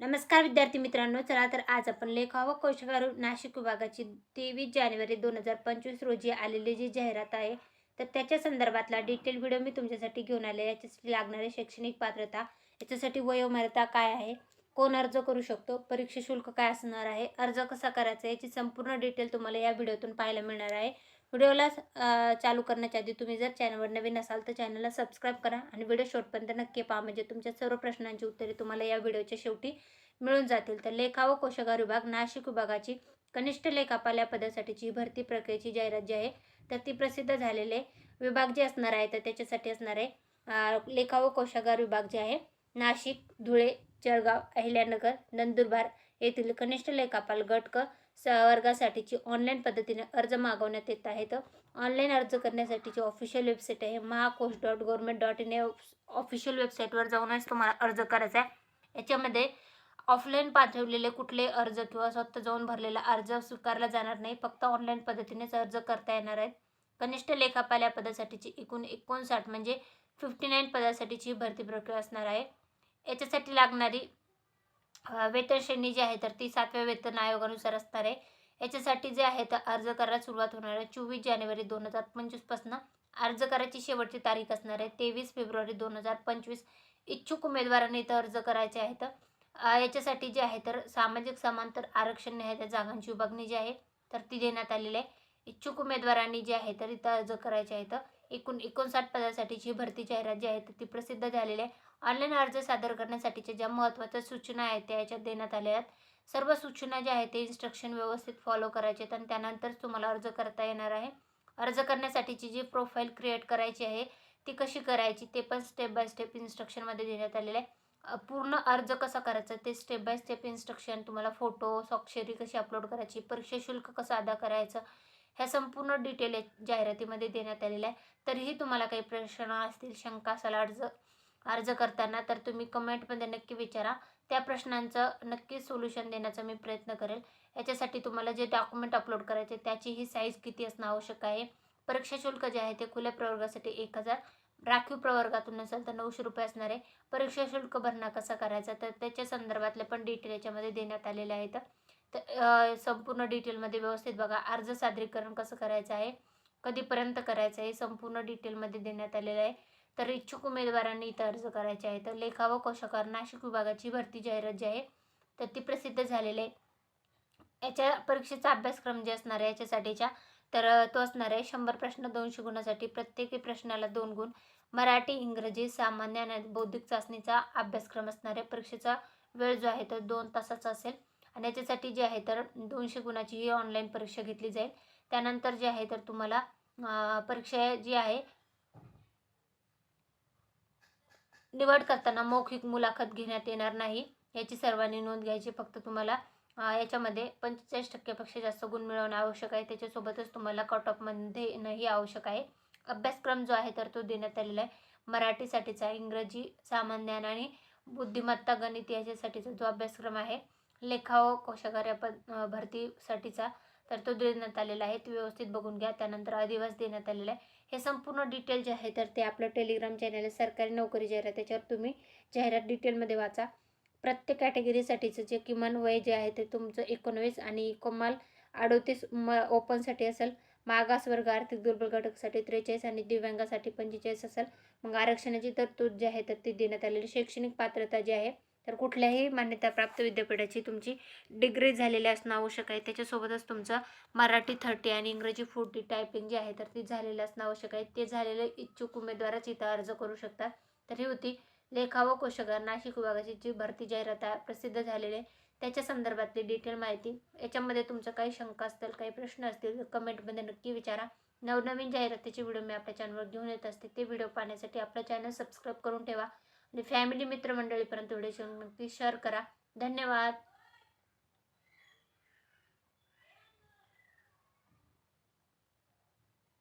नमस्कार विद्यार्थी मित्रांनो चला तर आज आपण लेखा व कौशल्य नाशिक विभागाची तेवीस जानेवारी दोन हजार पंचवीस रोजी आलेली जी जाहिरात आहे तर त्याच्या संदर्भातला डिटेल व्हिडिओ मी तुमच्यासाठी घेऊन आले. याच्यासाठी लागणारी शैक्षणिक पात्रता याच्यासाठी वयोमर्यादा काय आहे कोण अर्ज करू शकतो परीक्षा शुल्क काय असणार आहे अर्ज कसा करायचा याची संपूर्ण डिटेल तुम्हाला या व्हिडिओतून पाहायला मिळणार आहे. व्हिडिओला चालू करण्याच्या आधी तुम्ही जर चॅनलवर नवीन असाल तर चॅनलला सबस्क्राईब करा आणि व्हिडिओ शेवटपर्यंत नक्की पहा. म्हणजे तुमच्या सर्व प्रश्नांची उत्तरे तुम्हाला या व्हिडिओच्या शेवटी मिळून जातील. तर लेखा व कोशागार विभाग नाशिक विभागाची कनिष्ठ लेखापाल या पदासाठीची भरती प्रक्रियेची जाहिरात जी आहे तर ती प्रसिद्ध झालेले विभाग जे असणार आहे तर त्याच्यासाठी असणार आहे लेखा व कोशागार विभाग जे आहे नाशिक धुळे जळगाव अहिल्यानगर नंदुरबार येथील कनिष्ठ लेखापाल गट क वर्गासाठीची ऑनलाईन पद्धतीने अर्ज मागवण्यात येत आहेत. ऑनलाईन अर्ज करण्यासाठीची ऑफिशियल वेबसाईट आहे Mahakosh dot government dot in या ऑफिशियल वेबसाईटवर जाऊनच तुम्हाला अर्ज करायचा आहे. याच्यामध्ये ऑफलाईन पाठवलेले कुठले अर्ज किंवा स्वतः जाऊन भरलेला अर्ज स्वीकारला जाणार नाही. फक्त ऑनलाईन पद्धतीनेच अर्ज करता येणार आहेत. कनिष्ठ लेखापाल या पदासाठीची एकूण एकोणसाठ म्हणजे फिफ्टी नाईन पदासाठीची भरती प्रक्रिया असणार आहे. याच्यासाठी लागणारी वेतन श्रेणी जी आहे तर ती सातव्या वेतन आयोगानुसार असणार आहे. याच्यासाठी जे आहे तर अर्ज करायला सुरुवात होणार आहे. चोवीस जानेवारी दोन हजार पंचवीसपासून अर्ज करायची शेवटची तारीख असणार आहे. तेवीस फेब्रुवारी दोन हजार पंचवीस इच्छुक उमेदवारांनी इथं अर्ज करायचे आहेत. याच्यासाठी जे आहे तर सामाजिक समांतर आरक्षण आहे त्या जागांची विभागणी जी आहे तर ती देण्यात आलेली आहे. इच्छुक उमेदवारांनी जे आहे तर इथं अर्ज करायचे आहेत. एकूण एकोणसाठ पदासाठीची भरती जाहिरात जी आहे तर ती प्रसिद्ध झालेली आहे. ऑनलाईन अर्ज सादर करण्यासाठीच्या ज्या महत्त्वाच्या सूचना आहेत त्या याच्यात देण्यात आल्या आहेत. सर्व सूचना ज्या आहेत ते इन्स्ट्रक्शन व्यवस्थित फॉलो करायचे आहेत आणि त्यानंतरच तुम्हाला अर्ज करता येणार आहे. अर्ज करण्यासाठीची जी प्रोफाईल क्रिएट करायची आहे ती कशी करायची ते पण स्टेप बाय स्टेप इन्स्ट्रक्शनमध्ये देण्यात आलेलं आहे. पूर्ण अर्ज कसा करायचा ते स्टेप बाय स्टेप इन्स्ट्रक्शन तुम्हाला फोटो स्वाक्षरी कशी अपलोड करायची परीक्षा शुल्क कसं अदा करायचं ह्या संपूर्ण डिटेल जाहिरातीमध्ये देण्यात आलेलं आहे तरीही तुम्हाला काही प्रश्न असतील शंका असाल अर्ज अर्ज करताना तर तुम्ही कमेंटमध्ये नक्की विचारा. त्या प्रश्नांचं नक्की सोल्युशन देण्याचा मी प्रयत्न करेल. याच्यासाठी तुम्हाला जे डॉक्युमेंट अपलोड करायचे त्याची ही साईज किती असणं आवश्यक आहे. परीक्षा शुल्क जे आहे ते खुल्या प्रवर्गासाठी एक हजार. राखीव प्रवर्गातून नसेल तर नऊशे रुपये असणार आहे. परीक्षा शुल्क भरणा कसा करायचा? तर त्याच्या संदर्भातले पण डिटेल याच्यामध्ये देण्यात आलेले आहेत. तर संपूर्ण डिटेलमध्ये व्यवस्थित बघा. अर्ज सादरीकरण कसं करायचं आहे? कधीपर्यंत करायचं आहे? संपूर्ण डिटेलमध्ये देण्यात आलेलं आहे. तर इच्छुक उमेदवारांनी इथं अर्ज करायचे आहे. तर लेखा व कोशागार नाशिक विभागाची भरती जाहिरात जी आहे तर ती प्रसिद्ध झालेली आहे. याच्या परीक्षेचा अभ्यासक्रम जे असणार आहे याच्यासाठीच्या तर तो असणार आहे शंभर प्रश्न दोनशे गुणासाठी. प्रत्येकी प्रश्नाला दोन गुण. मराठी इंग्रजी सामान्य आणि बौद्धिक चाचणीचा अभ्यासक्रम असणार आहे. परीक्षेचा वेळ जो आहे तर दोन तासाचा असेल. आणि याच्यासाठी जे आहे तर दोनशे गुणाची ही ऑनलाईन परीक्षा घेतली जाईल. त्यानंतर जे आहे तर तुम्हाला परीक्षा जी आहे निवड करताना मौखिक मुलाखत घेण्यात येणार नाही. याची सर्वांनी नोंद घ्यायची. फक्त तुम्हाला याच्यामध्ये पंचेचाळीस टक्क्यापेक्षा जास्त गुण मिळवणं आवश्यक आहे. त्याच्यासोबतच तुम्हाला कट ऑफमध्ये येणंही आवश्यक आहे. अभ्यासक्रम जो आहे तर तो देण्यात आलेला आहे. मराठीसाठीचा इंग्रजी सामान्य ज्ञान आणि बुद्धिमत्ता गणित याच्यासाठीचा जो अभ्यासक्रम आहे लेखाव व पद भरतीसाठीचा तर तो देण्यात आलेला आहे. ते व्यवस्थित बघून घ्या. त्यानंतर अधिवास देण्यात आलेला आहे. हे संपूर्ण डिटेल जे आहे तर ते आपलं टेलिग्राम चॅनल आहे सरकारी नोकरी जाहिरात त्याच्यावर तुम्ही जाहिरात डिटेलमध्ये वाचा. प्रत्येक कॅटेगरीसाठीचं जे किमान वय जे आहे ते तुमचं एकोणवीस आणि कमाल अडोतीस म ओपनसाठी असेल. मागासवर्ग आर्थिक दुर्बल घटकासाठी त्रेचाळीस आणि दिव्यांगासाठी पंचेचाळीस असेल. मग आरक्षणाची तरतूद जी आहे तर ती देण्यात आलेली. शैक्षणिक पात्रता जी आहे तर कुठल्याही मान्यताप्राप्त विद्यापीठाची तुमची डिग्री झालेली असणं आवश्यक आहे. त्याच्यासोबतच तुमचं मराठी थर्टी आणि इंग्रजी फोर्टी टायपिंग जी आहे तर ती झालेली असणं आवश्यक आहे. ते झालेले इच्छुक उमेदवारच इथं अर्ज करू शकतात. तर ही होती लेखा व कोशगार नाशिक विभागाची जी भरती जाहिरात प्रसिद्ध झालेली. आहे त्याच्या संदर्भातली डिटेल माहिती. याच्यामध्ये तुमचं काही शंका असतील काही प्रश्न असतील कमेंटमध्ये नक्की विचारा. नवनवीन जाहिरातीचे व्हिडिओ मी आपल्या चॅनलवर घेऊन येत असते. ते व्हिडिओ पाहण्यासाठी आपलं चॅनल सबस्क्राईब करून ठेवा. म्हणजे आणि फॅमिली मित्रमंडळीपर्यंत व्हिडिओ नक्की शेअर करा. धन्यवाद.